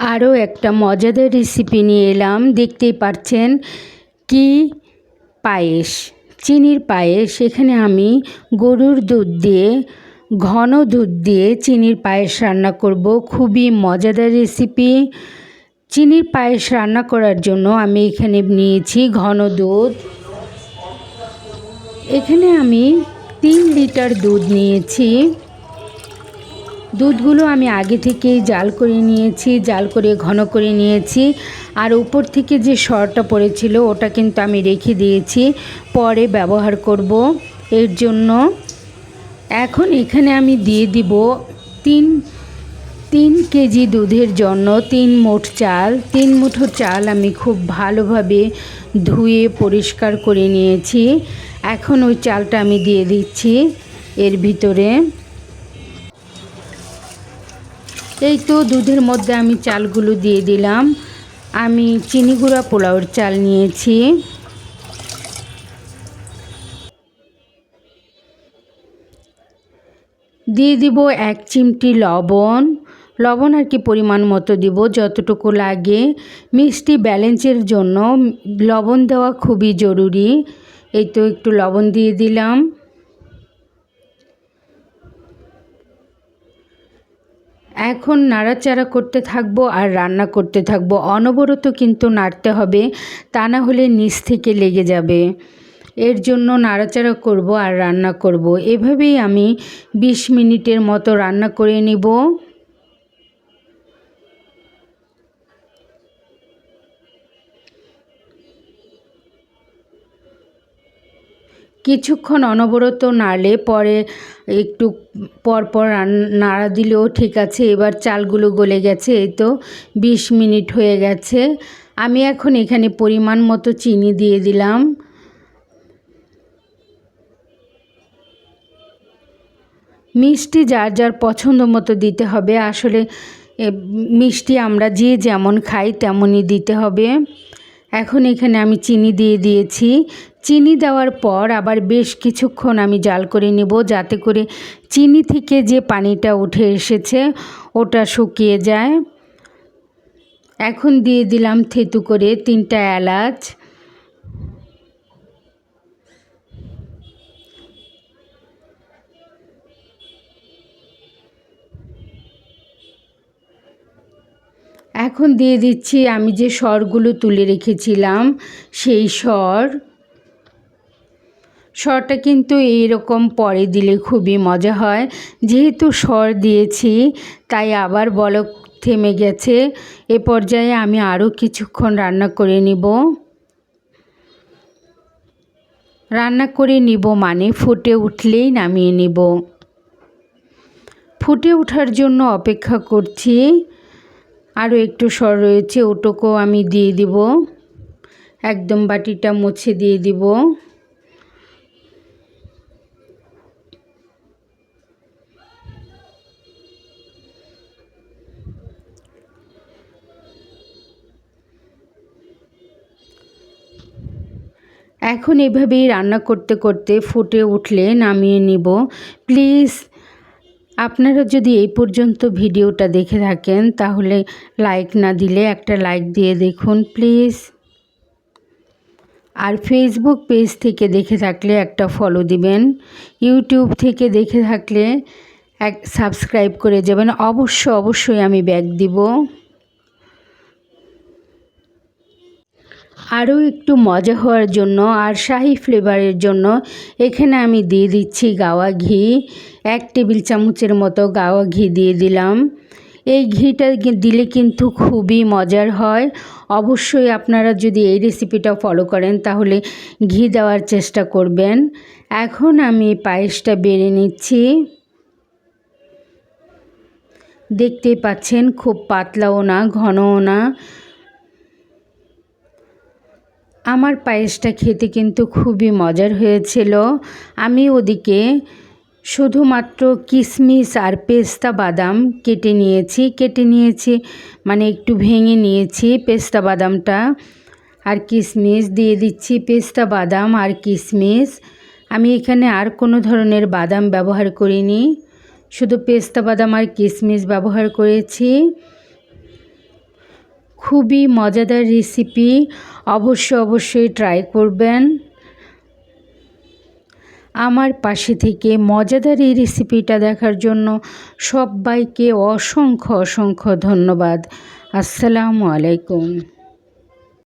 আরও একটা মজাদার রেসিপি নিয়ে এলাম। দেখতেই পাচ্ছেন কি পায়েস, চিনির পায়েস। এখানে আমি গরুর দুধ দিয়ে, ঘন দুধ দিয়ে চিনির পায়েস রান্না করব। খুবই মজাদার রেসিপি চিনির পায়েস রান্না করার জন্য আমি এখানে নিয়েছি ঘন দুধ। এখানে আমি তিন লিটার দুধ নিয়েছি। দুধগুলো আমি আগে থেকেই জাল করে নিয়েছি, জাল করে ঘন করে নিয়েছি। আর উপর থেকে যে সরটা পড়েছিল, ওটা কিন্তু আমি রেখে দিয়েছি। পরে ব্যবহার করব। এর জন্য এখন এখানে আমি দিয়ে দিব তিন তিন কেজি দুধের জন্য তিন মুঠ চাল। তিন মুঠো চাল আমি খুব ভালোভাবে ধুয়ে পরিষ্কার করে নিয়েছি। এখন ওই চালটা আমি দিয়ে দিচ্ছি এর ভিতরে। এই তো দুধের মধ্যে আমি চালগুলো দিয়ে দিলাম। আমি চিনি গুঁড়া পোলাওর চাল নিয়েছি। দিয়ে দিব এক চিমটি লবণ। লবণ আর কি পরিমাণ মতো দিব, যতটুকু লাগে। মিষ্টি ব্যালেন্সের জন্য লবণ দেওয়া খুবই জরুরি। এই তো একটু লবণ দিয়ে দিলাম। এখন নাড়াচাড়া করতে থাকব আর রান্না করতে থাকব। অনবরত কিন্তু নাড়তে হবে, তা না হলে নিচ থেকে লেগে যাবে। এর জন্য নাড়াচাড়া করব আর রান্না করব। এভাবেই আমি ২০ মিনিটের মতো রান্না করে নিব। কিছুক্ষণ অনবরত নাড়লে পরে একটু পর পর নাড়া দিলেও ঠিক আছে, এবার চালগুলো গলে গেছে, এই তো বিশ মিনিট হয়ে গেছে। আমি এখন এখানে পরিমাণ মতো চিনি দিয়ে দিলাম। মিষ্টি যার যার পছন্দ মতো দিতে হবে, আসলে মিষ্টি আমরা যে যেমন খাই তেমনই দিতে হবে। এখন এখানে আমি চিনি দিয়ে দিয়েছি। চিনি দেওয়ার পর আবার বেশ কিছুক্ষণ আমি জাল করে নেব যাতে করে চিনি থেকে যে পানিটা উঠে এসেছে ওটা শুকিয়ে যায়। এখন দিয়ে দিলাম থেতু করে তিনটা এলাচ। এখন দিয়ে দিচ্ছি আমি যে স্বরগুলো তুলে রেখেছিলাম, সেই স্বর। স্বরটা কিন্তু এইরকম পরে দিলে খুবই মজা হয়। যেহেতু স্বর দিয়েছি, তাই আবার বলক থেমে গেছে। এ পর্যায়ে আমি আরও কিছুক্ষণ রান্না করে নিব। রান্না করে নিব মানে ফুটে উঠলেই নামিয়ে নিব। ফুটে ওঠার জন্য অপেক্ষা করছি। আরও একটু সর রয়েছে, ওটুকু আমি দিয়ে দিব। একদম বাটিটা মুছে দিয়ে দিব। এখন এভাবেই রান্না করতে করতে ফুটে উঠলে নামিয়ে নিব। প্লিজ আপনারা যদি এই পর্যন্ত ভিডিওটা দেখে থাকেন, তাহলে লাইক না দিলে একটা লাইক দিয়ে দেখুন প্লিজ আর ফেসবুক পেজ থেকে দেখে থাকলে একটা ফলো দিবেন। ইউটিউব থেকে দেখে থাকলে এক সাবস্ক্রাইব করে যাবেন। অবশ্য, অবশ্যই আমি ব্যাগ দিব। আরও একটু মজা হওয়ার জন্য আর শাহি ফ্লেভারের জন্য এখানে আমি দিয়ে দিচ্ছি গাওয়া ঘি। এক টেবিল চামচের মতো গাওয়া ঘি দিয়ে দিলাম। এই ঘিটা দিলে কিন্তু খুবই মজার হয়। অবশ্যই আপনারা যদি এই রেসিপিটা ফলো করেন তাহলে ঘি দেওয়ার চেষ্টা করবেন। এখন আমি পায়েসটা বেড়ে নিচ্ছি। দেখতেই পাচ্ছেন খুব পাতলাও না, ঘনও না। আমার পায়েসটা খেতে কিন্তু খুবই মজার হয়েছিল। আমি ওদিকে শুধুমাত্র কিশমিশ আর পেস্তা বাদাম কেটে নিয়েছি কেটে নিয়েছি মানে একটু ভেঙে নিয়েছি পেস্তা বাদামটা আর কিশমিশ দিয়ে দিচ্ছি পেস্তা বাদাম আর কিশমিশ আমি এখানে আর কোনো ধরনের বাদাম ব্যবহার করিনি, শুধু পেস্তা বাদাম আর কিশমিশ ব্যবহার করেছি। খুবই মজাদার রেসিপি অবশ্যই অবশ্যই ট্রাই করবেন। আমার পাশে থেকে মজাদার এই রেসিপিটা দেখার জন্য সবাইকে অসংখ্য অসংখ্য ধন্যবাদ। আসসালামু আলাইকুম।